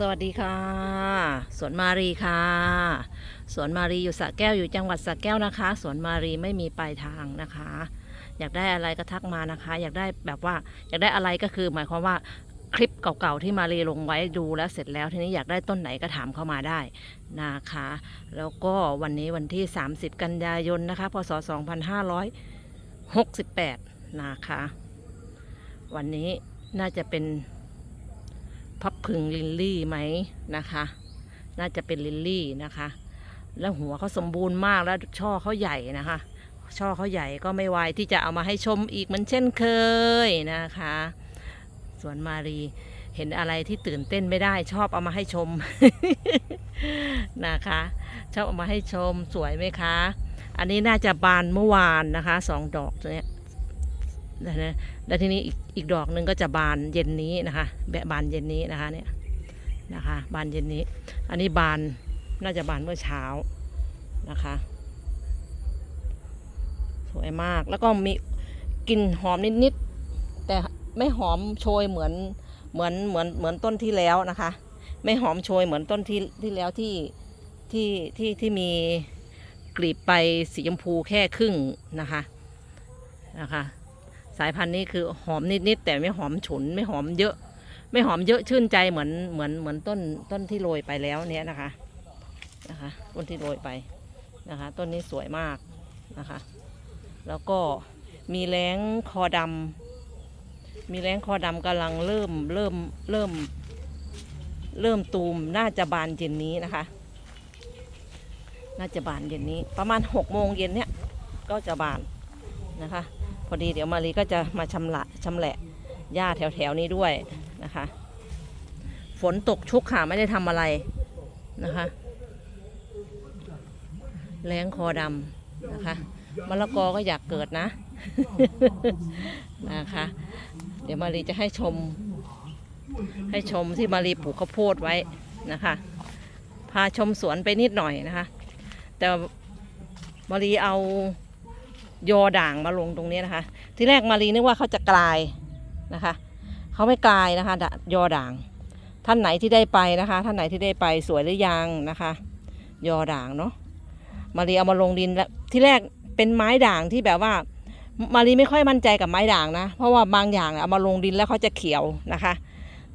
สวัสดีค่ะ สวนมารีค่ะ สวนมารีอยู่สระแก้วอยู่จังหวัดสระแก้วนะคะ สวนมารีไม่มีปลายทางนะคะ อยากได้อะไรก็ทักมานะคะ อยากได้แบบว่าอยากได้อะไรก็คือหมายความว่าคลิปเก่าๆที่มารีลงไว้ดูแล้วเสร็จแล้วทีนี้อยากได้ต้นไหนก็ถามเข้ามาได้นะคะ แล้วก็วันนี้วันที่ 30 กันยายนนะคะ พศ 2568 นะคะ วันนี้น่าจะเป็น พับพึงลิลลี่ไหมนะคะ น่าจะเป็นลิลลี่นะคะ แล้วหัวเขาสมบูรณ์มากแล้วช่อเขาใหญ่นะคะ ช่อเขาใหญ่ก็ไม่ไวที่จะเอามาให้ชมอีกเหมันเช่นเคยนะคะสวนมารีเห็นอะไรที่ตื่นเต้นไม่ได้ชอบเอามาให้ชมนะคะ ชอบเอามาให้ชมสวยไหมคะ อันนี้น่าจะบานเมื่อวานนะคะสองดอกตัวเนี้ย นะนะแล้วทีนี้อีกอีกดอกหนึ่งก็จะบานเย็นนี้นะคะแบบบานเย็นนี้นะคะเนี่ยนะคะบานเย็นนี้ อันนี้บานน่าจะบานเมื่อเช้านะคะ สวยมากแล้วก็มีกลิ่นหอมนิดๆแต่ไม่หอมโชยเหมือนเหมือนเหมือนเหมือนต้นที่แล้วนะคะ ไม่หอมโชยเหมือนต้นที่ที่แล้วที่ที่ที่ที่มีกลีบไปสีชมพูแค่ครึ่งนะคะนะคะ สายพันธุ์นี้คือหอมนิดๆแต่ไม่หอมฉุนไม่หอมเยอะ ไม่หอมเยอะชื่นใจเหมือนเหมือนเหมือนต้นต้นที่โรยไปแล้วเนี้ยนะคะนะคะต้นที่โรยไปนะคะ ต้นนี้สวยมากนะคะ แล้วก็มีแรงคอดำมีแรงคอดำกำลังเริ่มเริ่มเริ่ม เริ่มตูมน่าจะบานเย็นนี้นะคะ น่าจะบานเย็นนี้ ประมาณหกโมงเย็นเนี้ยก็จะบานนะคะ พอดีเดี๋ยวมารีก็จะมาชำละชำแหละหญ้าแถวๆนี้ด้วยนะคะ ฝนตกชุกค่ะไม่ได้ทำอะไรนะคะแรงคอดำนะคะมะละกอก็อยากเกิดนะนะคะ เดี๋ยวมารีจะให้ชม ให้ชมที่มารีปลูกข้าวโพดไว้นะคะ พาชมสวนไปนิดหน่อยนะคะ แต่มารีเอา ยอด่างมาลงตรงนี้นะคะ ที่แรกมารีนึกว่าเขาจะกลายนะคะเขาไม่กลายนะคะยอด่าง ท่านไหนที่ได้ไปนะคะ ท่านไหนที่ได้ไปสวยหรือยังนะคะ ยอด่างเนาะมารีเอามาลงดินแล้วที่แรกเป็นไม้ด่างที่แบบว่ามารีไม่ค่อยมั่นใจกับไม้ด่างนะ เพราะว่าบางอย่างเอามาลงดินแล้วเขาจะเขียวนะคะ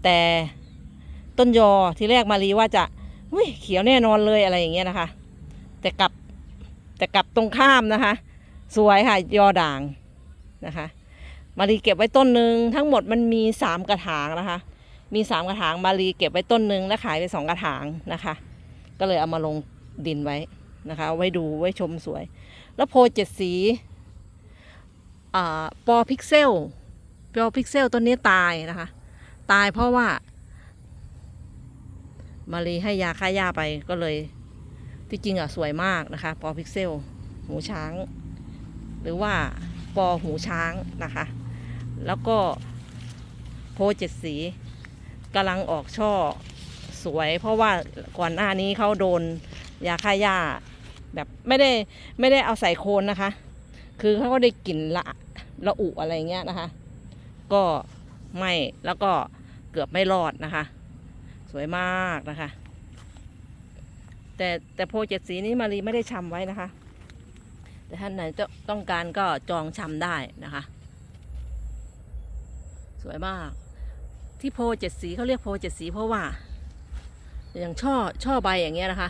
แต่ต้นยอที่แรกมารีว่าจะอุ้ยเขียวแน่นอนเลยอะไรอย่างเงี้ยนะคะ แต่กลับแต่กลับตรงข้ามนะคะ สวยค่ะ ยอด่างนะคะ มารีเก็บไว้ต้นหนึ่งทั้งหมดมันมีสามกระถางนะคะ มีสามกระถางมารีเก็บไว้ต้นหนึ่งและขายไปสองกระถางนะคะ ก็เลยเอามาลงดินไว้นะคะ ไว้ดูไว้ชมสวย แล้วโพเจ็ดสีอ่าปอพิกเซลปอพิกเซลต้นนี้ตายนะคะ ตายเพราะว่ามารีให้ยาฆ่าหญ้าไปก็เลยที่จริงอะสวยมากนะคะ ปอพิกเซล หูช้าง หรือว่าปอหูช้างนะคะ แล้วก็โพเจ็ดสีกำลังออกช่อสวย เพราะว่าก่อนหน้านี้เขาโดนยาฆ่าหญ้าแบบไม่ได้ไม่ได้เอาใส่โคนนะคะ คือเขาก็ได้กลิ่นละละอุอะไรเงี้ยนะคะ ก็ไม่แล้วก็เกือบไม่รอดนะคะ สวยมากนะคะ แต่แต่โพเจ็ดสีนี้มารีไม่ได้ชำไว้นะคะ แต่ท่านไหนจะต้องการก็จองชำได้นะคะ สวยมาก ที่โพเจ็ดสีเขาเรียกโพเจ็ดสี เพราะว่า อย่างช่อช่อใบอย่างเงี้ยนะคะ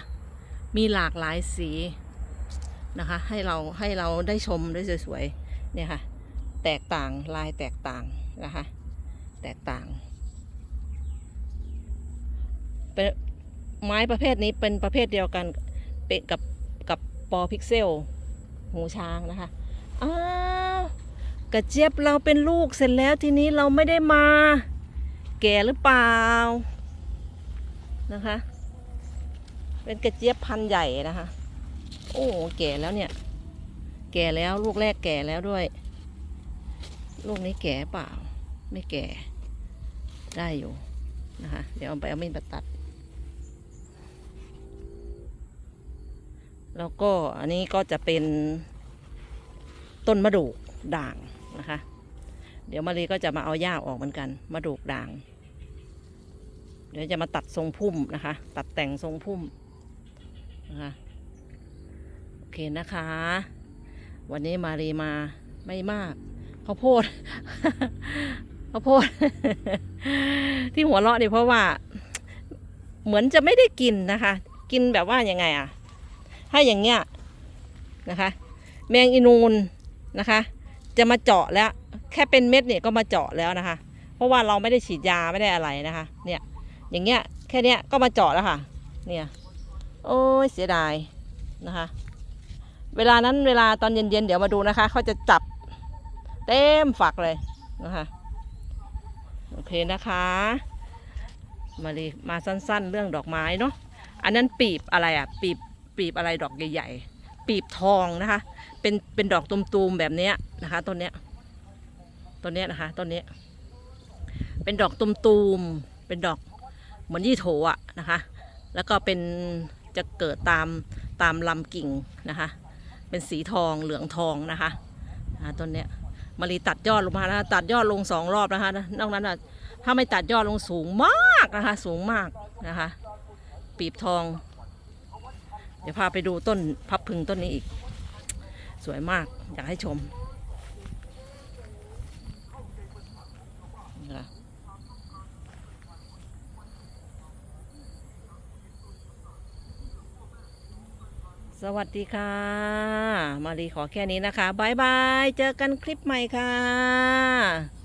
มีหลากหลายสีนะคะ ให้เราให้เราได้ชมได้สวยๆเนี่ยค่ะ แตกต่างลายแตกต่างนะคะ แตกต่างเป็นไม้ประเภทนี้เป็นประเภทเดียวกันเป็นกับกับปอพิกเซล หูช้างนะคะอ้าวกระเจี๊ยบเราเป็นลูกเสร็จแล้วทีนี้เราไม่ได้มา แก่หรือเปล่านะคะ เป็นกระเจี๊ยบพันธุ์ใหญ่นะคะ โอ้แก่แล้วเนี่ย แก่แล้วลูกแรกแก่แล้วด้วย ลูกนี้แก่เปล่า ไม่แก่ได้อยู่นะคะ เดี๋ยวเอาไปเอามีดมาตัด แล้วก็อันนี้ก็จะเป็นต้นมะดูกด่างนะคะ เดี๋ยวมารีก็จะมาเอาหญ้าออกเหมือนกันมะดูกด่าง เดี๋ยวจะมาตัดทรงพุ่มนะคะ ตัดแต่งทรงพุ่มนะคะโอเคนะคะ วันนี้มารีมาไม่มากข้าวโพดข้าวโพดที่หัวเราะเนี่ยเพราะว่า เหมือนจะไม่ได้กินนะคะ กินแบบว่ายังไงอะ ถ้าอย่างเงี้ยนะคะ แมงอีนูนนะคะ จะมาเจาะแล้ว แค่เป็นเม็ดเนี่ยก็มาเจาะแล้วนะคะ เพราะว่าเราไม่ได้ฉีดยาไม่ได้อะไรนะคะ เนี่ย อย่างเงี้ยแค่เนี้ยก็มาเจาะแล้วค่ะ เนี่ย โอ้ยเสียดายนะคะ เวลานั้นเวลาตอนเย็นๆเดี๋ยวมาดูนะคะเขาจะจับเต็มฝักเลยนะคะโอเคนะคะ มาเลยมาสั้นๆ เรื่องดอกไม้เนาะอันนั้นปีบอะไรอะปีบ ปีบอะไรดอกใหญ่ ๆ ปีบทองนะคะ เป็นเป็นดอกตุมๆแบบนี้นะคะต้นเนี้ยต้นเนี้ยนะคะต้นเนี้ยเป็นดอกตุมๆเป็นดอกเหมือนยี่โถอะนะคะ แล้วก็เป็นจะเกิดตามตามลำกิ่งนะคะ เป็นสีทองเหลืองทองนะคะต้นเนี้ยมารีตัดยอดลงมานะคะตัดยอดลงสองรอบนะคะนอกนั้นอะถ้าไม่ตัดยอดลงสูงมากนะคะ สูงมากนะคะ ปีบทอง เดี๋ยวพาไปดูต้นพับพึงต้นนี้อีก สวยมากอยากให้ชมนะคะสวัสดีค่ะ มารีขอแค่นี้นะคะบายบาย เจอกันคลิปใหม่ค่ะ